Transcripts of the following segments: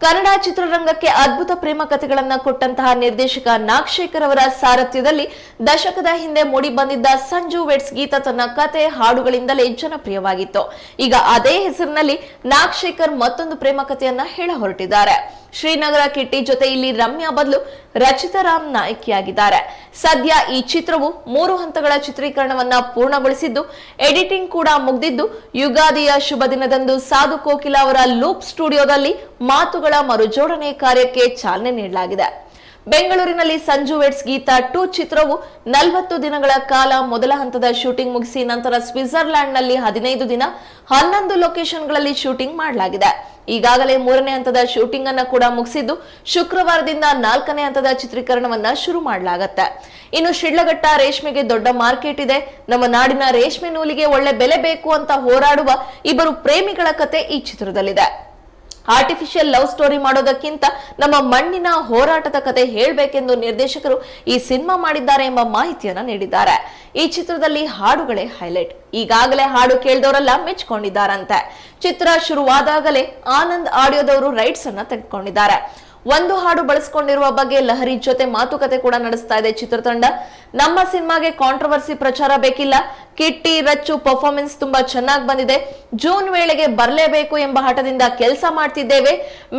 ಕನ್ನಡ ಚಿತ್ರರಂಗಕ್ಕೆ ಅದ್ಭುತ ಪ್ರೇಮ ಕಥೆಗಳನ್ನ ಕೊಟ್ಟಂತಹ ನಿರ್ದೇಶಕ ನಾಗಶೇಖರ್ ಅವರ ಸಾರಥ್ಯದಲ್ಲಿ ದಶಕದ ಹಿಂದೆ ಮೂಡಿ ಬಂದಿದ್ದ ಸಂಜು ವೆಟ್ಸ್ ಗೀತ ತನ್ನ ಕತೆ ಹಾಡುಗಳಿಂದಲೇ ಜನಪ್ರಿಯವಾಗಿತ್ತು. ಈಗ ಅದೇ ಹೆಸರಿನಲ್ಲಿ ನಾಗಶೇಖರ್ ಮತ್ತೊಂದು ಪ್ರೇಮ ಕಥೆಯನ್ನ ಹೇಳ ಹೊರಟಿದ್ದಾರೆ. ಶ್ರೀನಗರ ಕಿಟ್ಟಿ ಜೊತೆ ಇಲ್ಲಿ ರಮ್ಯಾ ಬದಲು ರಚಿತಾ ರಾಮ್ ನಾಯಕಿಯಾಗಿದ್ದಾರೆ. ಸದ್ಯ ಈ ಚಿತ್ರವು ಮೂರು ಹಂತಗಳ ಚಿತ್ರೀಕರಣವನ್ನ ಪೂರ್ಣಗೊಳಿಸಿದ್ದು, ಎಡಿಟಿಂಗ್ ಕೂಡ ಮುಗಿದಿದ್ದು, ಯುಗಾದಿಯ ಶುಭ ದಿನದಂದು ಸಾಧು ಕೋಕಿಲ ಅವರ ಲೂಪ್ ಸ್ಟುಡಿಯೋದಲ್ಲಿ ಮಾತುಗಳ ಮರುಜೋಡಣೆ ಕಾರ್ಯಕ್ಕೆ ಚಾಲನೆ ನೀಡಲಾಗಿದೆ. ಬೆಂಗಳೂರಿನಲ್ಲಿ ಸಂಜು ವೆಟ್ಸ್ ಗೀತಾ ಟೂ ಚಿತ್ರವು ನಲವತ್ತು ದಿನಗಳ ಕಾಲ ಮೊದಲ ಹಂತದ ಶೂಟಿಂಗ್ ಮುಗಿಸಿ ನಂತರ ಸ್ವಿಟ್ಜರ್ಲ್ಯಾಂಡ್ನಲ್ಲಿ ಹದಿನೈದು ದಿನ ಹನ್ನೊಂದು ಲೊಕೇಶನ್ಗಳಲ್ಲಿ ಶೂಟಿಂಗ್ ಮಾಡಲಾಗಿದೆ. ಈಗಾಗಲೇ ಮೂರನೇ ಹಂತದ ಶೂಟಿಂಗ್ ಅನ್ನು ಕೂಡ ಮುಗಿಸಿದ್ದು ಶುಕ್ರವಾರದಿಂದ ನಾಲ್ಕನೇ ಹಂತದ ಚಿತ್ರೀಕರಣವನ್ನ ಶುರು ಮಾಡಲಾಗತ್ತೆ. ಇನ್ನು ಶಿಡ್ಲಘಟ್ಟ ರೇಷ್ಮೆಗೆ ದೊಡ್ಡ ಮಾರ್ಕೆಟ್ ಇದೆ. ನಮ್ಮ ನಾಡಿನ ರೇಷ್ಮೆ ನೂಲಿಗೆ ಒಳ್ಳೆ ಬೆಲೆ ಬೇಕು ಅಂತ ಹೋರಾಡುವ ಇಬ್ಬರು ಪ್ರೇಮಿಗಳ ಕತೆ ಈ ಚಿತ್ರದಲ್ಲಿದೆ. ಆರ್ಟಿಫಿಷಿಯಲ್ ಲವ್ ಸ್ಟೋರಿ ಮಾಡೋದಕ್ಕಿಂತ ನಮ್ಮ ಮಣ್ಣಿನ ಹೋರಾಟದ ಕತೆ ಹೇಳಬೇಕೆಂದು ನಿರ್ದೇಶಕರು ಈ ಸಿನಿಮಾ ಮಾಡಿದ್ದಾರೆ ಎಂಬ ಮಾಹಿತಿಯನ್ನ ನೀಡಿದ್ದಾರೆ. ಈ ಚಿತ್ರದಲ್ಲಿ ಹಾಡುಗಳೇ ಹೈಲೈಟ್ ಈಗಾಗಲೇ ಹಾಡು ಕೇಳಿದವರೆಲ್ಲ ಮೆಚ್ಕೊಂಡಿದ್ದಾರಂತೆ. ಚಿತ್ರ ಶುರುವಾದಾಗಲೇ ಆನಂದ್ ಆಡಿಯೋದವರು ರೈಟ್ಸ್ ಅನ್ನ ತೆಗೆದುಕೊಂಡಿದ್ದಾರೆ. ಒಂದು ಹಾಡು ಬಳಸಿಕೊಂಡಿರುವ ಬಗ್ಗೆ ಲಹರಿ ಜೊತೆ ಮಾತುಕತೆ ಕೂಡ ನಡೆಸ್ತಾ ಇದೆ ಚಿತ್ರತಂಡ. ನಮ್ಮ ಸಿನಿಮಾಗೆ ಕಾಂಟ್ರವರ್ಸಿ ಪ್ರಚಾರ ಬೇಕಿಲ್ಲ. ಕಿಟ್ಟಿ ರಚ್ಚು ಪರ್ಫಾರ್ಮೆನ್ಸ್ ತುಂಬಾ ಚೆನ್ನಾಗಿ ಬಂದಿದೆ. ಜೂನ್ ವೇಳೆಗೆ ಬರಲೇಬೇಕು ಎಂಬ ಹಠದಿಂದ ಕೆಲಸ ಮಾಡ್ತಿದ್ದೇವೆ.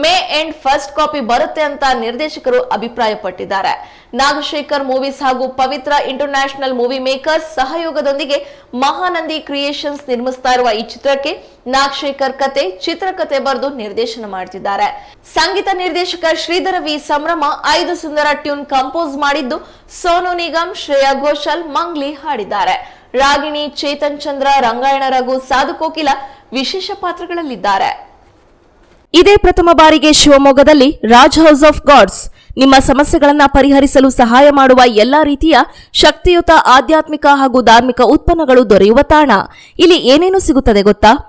ಮೇ ಎಂಡ್ ಫಸ್ಟ್ ಕಾಪಿ ಬರುತ್ತೆ ಅಂತ ನಿರ್ದೇಶಕರು ಅಭಿಪ್ರಾಯಪಟ್ಟಿದ್ದಾರೆ. ನಾಗಶೇಖರ್ ಮೂವೀಸ್ ಹಾಗೂ ಪವಿತ್ರ ಇಂಟರ್ನ್ಯಾಷನಲ್ ಮೂವಿ ಮೇಕರ್ಸ್ ಸಹಯೋಗದೊಂದಿಗೆ ಮಹಾನಂದಿ ಕ್ರಿಯೇಷನ್ಸ್ ನಿರ್ಮಿಸ್ತಾ ಇರುವ ಈ ಚಿತ್ರಕ್ಕೆ ನಾಗಶೇಖರ್ ಕತೆ, ಚಿತ್ರಕತೆ ಬರೆದು ನಿರ್ದೇಶನ ಮಾಡ್ತಿದ್ದಾರೆ. ಸಂಗೀತ ನಿರ್ದೇಶಕ ಶ್ರೀಧರ ವಿ. ಸಂಭ್ರಮ ಐದು ಸುಂದರ ಟ್ಯೂನ್ ಕಂಪೋಸ್ ಮಾಡಿದ್ದು ಸೋನು ನಿಗಮ್, ಶ್ರೇಯಾ ಘೋಷಾಲ್, ಮಂಗ್ಲಿ ಹಾಡಿದ್ದಾರೆ. ರಾಗಿಣಿ, ಚೇತನ್ ಚಂದ್ರ, ರಂಗಾಯಣ ರಘು, ಸಾಧು ಕೋಕಿಲ ವಿಶೇಷ ಪಾತ್ರಗಳಲ್ಲಿದ್ದಾರೆ. ಇದೇ ಪ್ರಥಮ ಬಾರಿಗೆ ಶಿವಮೊಗ್ಗದಲ್ಲಿ ರಾಜ್ ಹೌಸ್ ಆಫ್ ಗಾಡ್ಸ್. ನಿಮ್ಮ ಸಮಸ್ಯೆಗಳನ್ನು ಪರಿಹರಿಸಲು ಸಹಾಯ ಮಾಡುವ ಎಲ್ಲಾ ರೀತಿಯ ಶಕ್ತಿಯುತ ಆಧ್ಯಾತ್ಮಿಕ ಹಾಗೂ ಧಾರ್ಮಿಕ ಉತ್ಪನ್ನಗಳು ದೊರೆಯುವ ತಾಣ. ಇಲ್ಲಿ ಏನೇನು ಸಿಗುತ್ತದೆ ಗೊತ್ತಾ?